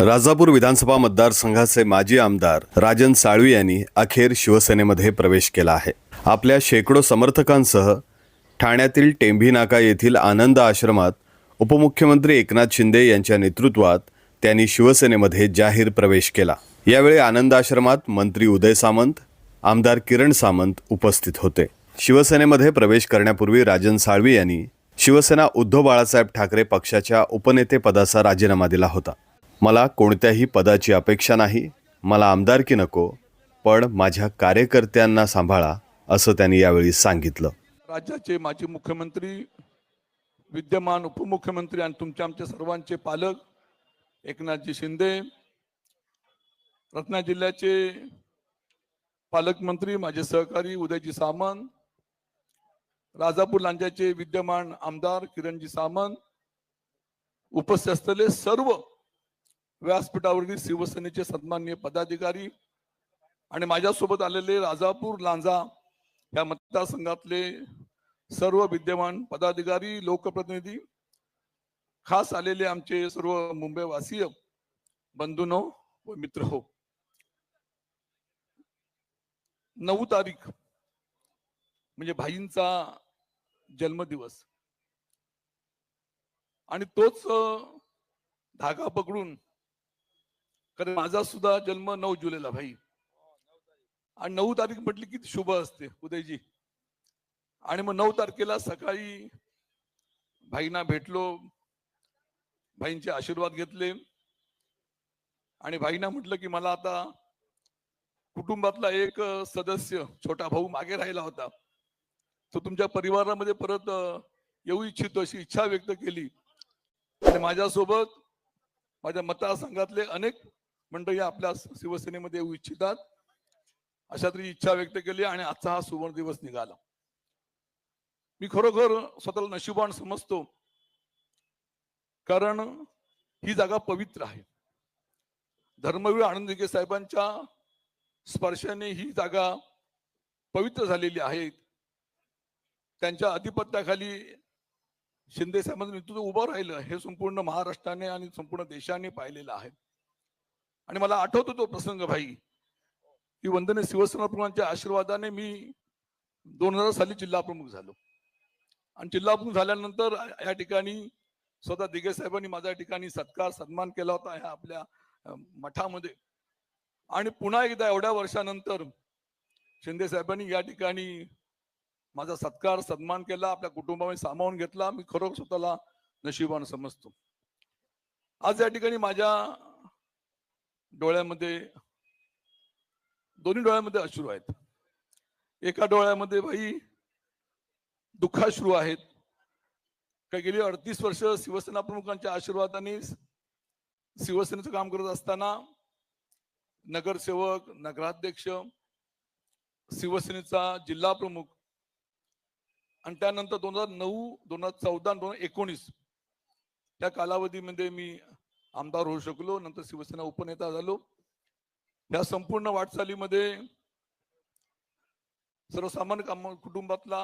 राजापूर विधानसभा मतदारसंघाचे माजी आमदार राजन साळवी यांनी अखेर शिवसेनेमध्ये प्रवेश केला आहे. आपल्या शेकडो समर्थकांसह ठाण्यातील टेंभी नाका येथील आनंद आश्रमात उपमुख्यमंत्री एकनाथ शिंदे यांच्या नेतृत्वात त्यांनी शिवसेनेमध्ये जाहीर प्रवेश केला. यावेळी आनंद आश्रमात मंत्री उदय सामंत आमदार किरण सामंत उपस्थित होते. शिवसेनेमध्ये प्रवेश करण्यापूर्वी राजन साळवी यांनी शिवसेना उद्धव बाळासाहेब ठाकरे पक्षाच्या उपनेतेपदाचा राजीनामा दिला होता. मला कोणत्याही पदाची अपेक्षा नाही. मला आमदारकी नको पण माझ्या कार्यकर्त्यांना सांभाळा असं त्यांनी यावेळी सांगितलं. राज्याचे माजी मुख्यमंत्री विद्यमान उपमुख्यमंत्री आणि तुमच्या आमच्या सर्वांचे पालक एकनाथजी शिंदे रत्ना जिल्ह्याचे पालकमंत्री माझे सहकारी उदयजी सामंत राजापूर लांजाचे विद्यमान आमदार किरणजी सामंत उपस्थित असलेले सर्व व्यासपीठावरील शिवसेनेचे सन्माननीय पदाधिकारी आणि माझ्यासोबत आलेले राजापूर लांजा या मतदारसंघातले सर्व विद्यमान पदाधिकारी लोकप्रतिनिधी खास आलेले आमचे सर्व मुंबईवासीय बंधूनो व मित्र हो. नऊ तारीख म्हणजे भाईंचा जन्मदिवस. आणि तोच धागा पकडून कारण माझा सुद्धा जन्म नऊ जुलैला भाई. आणि नऊ तारीख म्हटली की शुभ असते उदयजी. आणि मग नऊ तारखेला सकाळी भाईंना भेटलो भाईंचे आशीर्वाद घेतले. आणि भाईंना म्हटलं की मला आता कुटुंबातला एक सदस्य छोटा भाऊ मागे राहिला होता. तो तुमच्या परिवारामध्ये परत येऊ इच्छितो अशी इच्छा व्यक्त केली. आणि माझ्यासोबत माझ्या मतदारसंघातले अनेक मंडळी आपल्या शिवसेनेमध्ये येऊ इच्छितात. अशा तरी इच्छा व्यक्त केली आणि आजचा हा सुवर्ण दिवस निघाला. मी खरोखर स्वतःला नशिबान समजतो. कारण ही जागा पवित्र आहे. धर्मवीर आनंद साहेबांच्या स्पर्शाने ही जागा पवित्र झालेली आहे. त्यांच्या अधिपत्याखाली शिंदे साहेबांचं नेतृत्व उभं राहिलं हे संपूर्ण महाराष्ट्राने आणि संपूर्ण देशाने पाहिलेलं आहे. आणि मला आठवतो तो प्रसंग भाई. की वंदने शिवसेना प्रमुखांच्या आशीर्वादाने मी दोन हजार साली जिल्हा प्रमुख झालो. आणि जिल्हा प्रमुख झाल्यानंतर या ठिकाणी स्वतः दिगे साहेबांनी माझ्या ठिकाणी सत्कार सन्मान केला होता ह्या आपल्या मठामध्ये. आणि पुन्हा एकदा एवढ्या वर्षानंतर शिंदे साहेबांनी या ठिकाणी माझा सत्कार सन्मान केला आपल्या कुटुंबामध्ये सामावून घेतला. मी खरोखर स्वतःला नशिबान समजतो. आज या ठिकाणी माझ्या डोळ्यामध्ये दोन्ही डोळ्यामध्ये अश्रू आहेत. एका डोळ्यामध्ये भाई दुःखाश्रू आहेत. का गेली अडतीस वर्ष शिवसेना प्रमुखांच्या आशीर्वादाने शिवसेनेचं काम करत असताना नगरसेवक नगराध्यक्ष शिवसेनेचा जिल्हा प्रमुख आणि त्यानंतर दोन हजार नऊ दोन हजार चौदा दोन हजार एकोणीस त्या कालावधीमध्ये मी आमदार होऊ शकलो नंतर शिवसेना उपनेता झालो. या संपूर्ण वाटचालीमध्ये सर्वसामान्य काम कुटुंबातला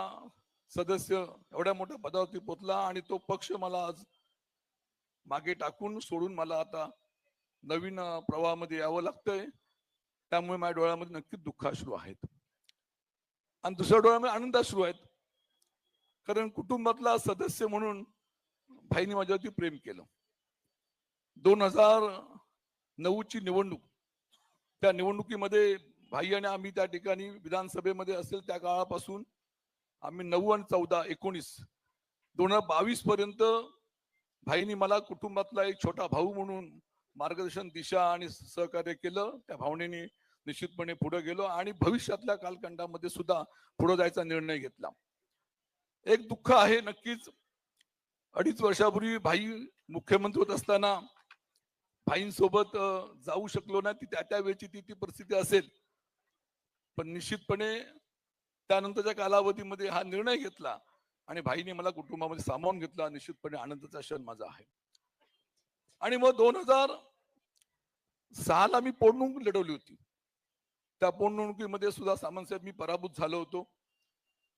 सदस्य एवढ्या मोठ्या पदावरती पोचला आणि तो पक्ष मला आज मागे टाकून सोडून मला आता नवीन प्रवाहामध्ये यावं लागतंय. त्यामुळे माझ्या डोळ्यामध्ये नक्कीच दुःखाश्रू आहेत. आणि दुसऱ्या डोळ्यामध्ये आनंदाश्रू आहेत. कारण कुटुंबातला सदस्य म्हणून भाईने माझ्यावरती प्रेम केलं. दोन हजार नऊची निवडणूक. त्या निवडणुकीमध्ये भाई आणि आम्ही त्या ठिकाणी विधानसभेमध्ये असेल त्या काळापासून आम्ही नऊ आणि चौदा एकोणीस दोन हजार बावीस पर्यंत भाईनी मला कुटुंबातला एक छोटा भाऊ म्हणून मार्गदर्शन दिशा आणि सहकार्य केलं. त्या भावनेने निश्चितपणे पुढे गेलो आणि भविष्यातल्या कालखंडामध्ये सुद्धा पुढे जायचा निर्णय घेतला. एक दुःख आहे नक्कीच. अडीच वर्षापूर्वी भाई मुख्यमंत्री होत असताना भाईंसोबत जाऊ शकलो ना ती त्या त्यावेळेची ती ती परिस्थिती असेल. पण निश्चितपणे त्यानंतरच्या कालावधीमध्ये हा निर्णय घेतला आणि भाईने मला कुटुंबामध्ये सामावून घेतला. निश्चितपणे आनंदाचा क्षण माझा आहे. आणि मग दोन हजार सहाला मी पोटनिवडणूक लढवली होती. त्या पोटनिवडणुकीमध्ये सुद्धा सामंतसाहेब मी पराभूत झालो होतो.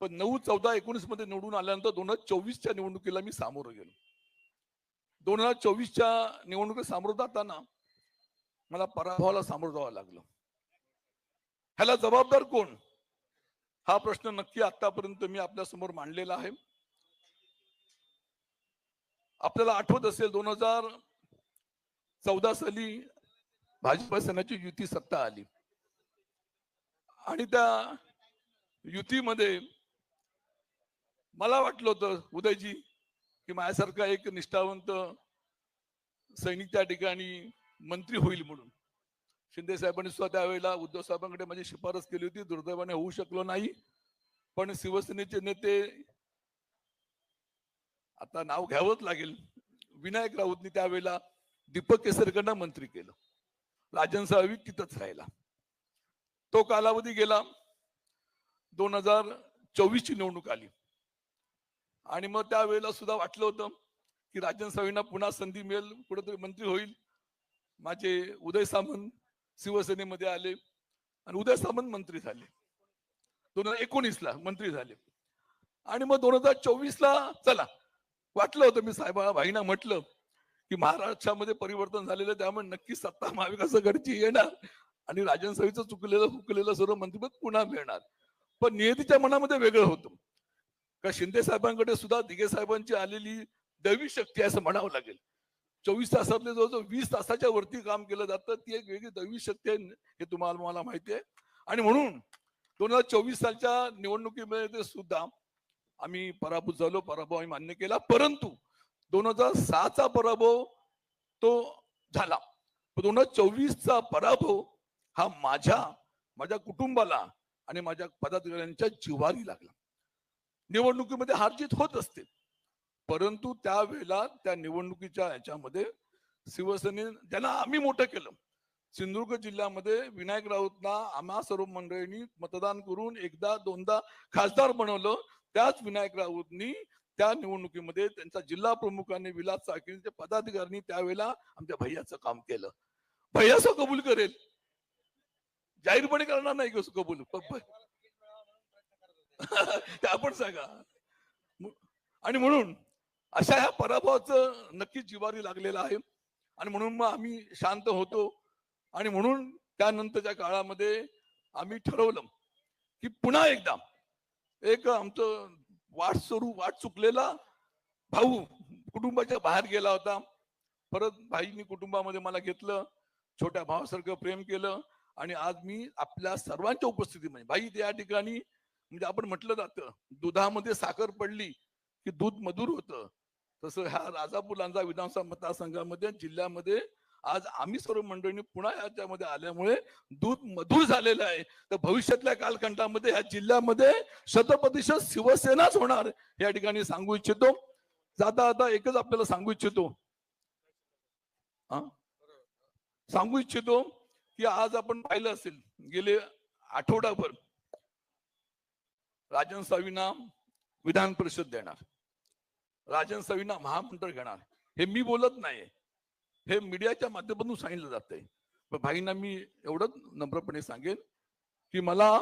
पण नऊ चौदा एकोणीसमध्ये निवडून आल्यानंतर दोन हजार चोवीसच्या निवडणुकीला मी सामोरं गेलो. दोन हजार चोवीसच्या निवडणुकीत सामोरं जाताना मला पराभवाला सामोरं जावं लागलं. ह्याला जबाबदार कोण? हा प्रश्न नक्की आतापर्यंत मी आपल्यासमोर मांडलेला आहे. आपल्याला आठवत असेल दोन हजार चौदा साली भाजप सेनाची युती सत्ता आली. आणि त्या युतीमध्ये मला वाटलं होतं उदयजी की माझ्यासारखा एक निष्ठावंत सैनिक त्या ठिकाणी मंत्री होईल म्हणून. शिंदे साहेबांनी सुद्धा त्यावेळेला उद्धव साहेबांकडे माझी शिफारस केली होती. दुर्दैवाने होऊ शकलो नाही. पण शिवसेनेचे नेते आता नाव घ्यावंच लागेल. विनायक राऊतनी त्यावेळेला दीपक केसरकरांना मंत्री केलं. राजन साळवी तिथंच राहिला. तो कालावधी गेला. दोन हजार चोवीस ची निवडणूक आली. आणि मग त्यावेळेला सुद्धा वाटलं होतं की राजन साळवींना पुन्हा संधी मिळेल कुठेतरी मंत्री होईल. माझे उदय सामंत शिवसेनेमध्ये आले आणि उदय सामंत मंत्री झाले. दोन हजार एकोणीस ला मंत्री झाले. आणि मग दोन हजार चोवीस ला चला वाटलं होतं मी साहेबा भाईना म्हटलं की महाराष्ट्रामध्ये परिवर्तन झालेलं त्यामुळे नक्कीच सत्ता महाविकास आघाडीची येणार आणि राजन साळवीचं चुकलेलं हुकलेलं सर्व मंत्रिपद पुन्हा मिळणार. पण नियतीच्या मनामध्ये वेगळं होतं. का शिंदे साहेबांकडे सुद्धा दिघे साहेबांची आलेली दैवी शक्ती आहे असं म्हणावं लागेल. चोवीस तासातले जवळजवळ वीस तासाच्या वरती काम केलं जातं ती एक वेगळी दैवी शक्ती आहे हे तुम्हाला मला माहिती आहे. आणि म्हणून दोन हजार चोवीस सालच्या निवडणुकीमध्ये सुद्धा आम्ही पराभूत झालो पराभव आम्ही मान्य केला. परंतु दोन हजार सहाचा पराभव तो झाला. दोन हजार चोवीसचा पराभव हा माझ्या माझ्या कुटुंबाला आणि माझ्या पदाधिकाऱ्यांच्या जिव्हारी लागला. निवडणुकीमध्ये हारजीत होत असते परंतु त्यावेळेला त्या निवडणुकीच्या याच्यामध्ये शिवसेने ज्यांना आम्ही मोठं केलं सिंधुदुर्ग जिल्ह्यामध्ये विनायक राऊतना आम्हा सर्व मंडळींनी मतदान करून एकदा दोनदा खासदार बनवलं. त्याच विनायक राऊतनी त्या निवडणुकीमध्ये त्यांच्या जिल्हा प्रमुखांनी विलास चाकीचे पदाधिकाऱ्यांनी त्यावेळेला आमच्या भैयाचं काम केलं. भैयाचं कबूल करेल. जाहीरपणे करणार नाही कसं कबूल. ते आपण सांगा. आणि म्हणून अशा ह्या पराभवाचं नक्कीच जिवारी लागलेलं आहे. आणि म्हणून मग आम्ही शांत होतो. आणि म्हणून त्यानंतरच्या काळामध्ये आम्ही ठरवलं की पुन्हा एकदा एक आमचं वाट सरू वाट चुकलेला भाऊ कुटुंबाच्या बाहेर गेला होता. परत भाईनी कुटुंबामध्ये मला घेतलं छोट्या भावासारखं प्रेम केलं. आणि आज मी आपल्या सर्वांच्या उपस्थितीमध्ये भाई त्या ठिकाणी म्हणजे आपण म्हटलं जातं दुधामध्ये साखर पडली की दूध मधुर होतं. तसं ह्या राजापूर विधानसभा मतदारसंघामध्ये जिल्ह्यामध्ये आज आम्ही सर्व मंडळींनी पुन्हा याच्यामध्ये आल्यामुळे दूध मधुर झालेलं आहे. तर भविष्यातल्या कालखंडामध्ये ह्या जिल्ह्यामध्ये शतप्रतिशत शिवसेनाच होणार या ठिकाणी सांगू इच्छितो. जाता आता एकच आपल्याला सांगू इच्छितो. हा? सांगू इच्छितो की आज आपण पाहिलं असेल गेले आठवडाभर राजन सावींना विधान परिषद देणार. राजन सावींना महामंडळ घेणार. हे मी बोलत नाही हे मीडियाच्या माध्यमातून सांगितलं जातंय. पण भाईंना मी एवढंच नम्रपणे सांगेन की मला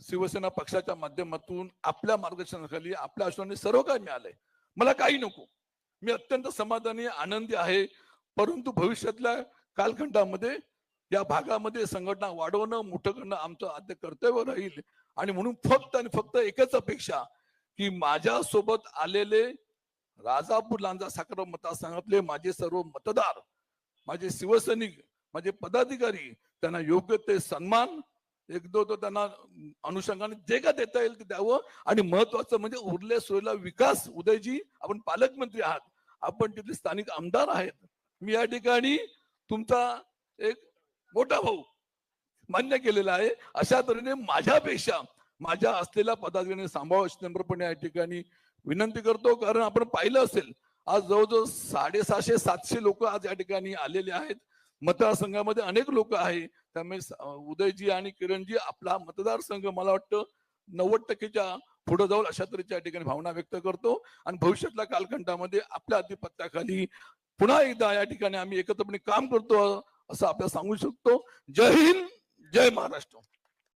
शिवसेना पक्षाच्या माध्यमातून आपल्या मार्गदर्शनाखाली आपल्या आश्वाने सर्व काय मिळालंय. मला काही नको. मी अत्यंत समाधानी आनंदी आहे. परंतु भविष्यातल्या कालखंडामध्ये या भागामध्ये संघटना वाढवणं मोठं करणं आमचं आद्य कर्तव्य राहील. आणि म्हणून फक्त आणि फक्त एकच अपेक्षा की माझ्या सोबत आलेले राजापूर लांजा साखर मतदारसंघातले माझे सर्व मतदार माझे शिवसैनिक माझे पदाधिकारी त्यांना योग्य ते सन्मान एक दो तो त्यांना अनुषंगाने जे का देता येईल ते द्यावं. आणि महत्वाचं म्हणजे उरले सोयला विकास. उदयजी आपण पालकमंत्री आहात. आपण तिथले स्थानिक आमदार आहेत. मी या ठिकाणी तुमचा एक मोठा भाऊ मान्य केलेलं आहे. अशा तऱ्हेने माझ्यापेक्षा माझ्या असलेल्या पदाधिकाऱ्यांनी सांभाळ नम्रपणे या ठिकाणी विनंती करतो. कारण आपण पाहिलं असेल आज जवळजवळ साडेसहाशे सातशे लोक आज या ठिकाणी आलेले आहेत. मतदारसंघामध्ये अनेक लोक आहे त्यामुळे उदयजी आणि किरणजी आपला मतदारसंघ मला वाटतं नव्वद टक्केच्या पुढे जाऊन अशा तऱ्हेच्या या ठिकाणी भावना व्यक्त करतो. आणि भविष्यातल्या कालखंडामध्ये आपल्या अधिपत्याखाली पुन्हा एकदा या ठिकाणी आम्ही एकत्रपणे काम करतो असं आपल्याला सांगू शकतो. जय हिंद! जय महाराष्ट्र.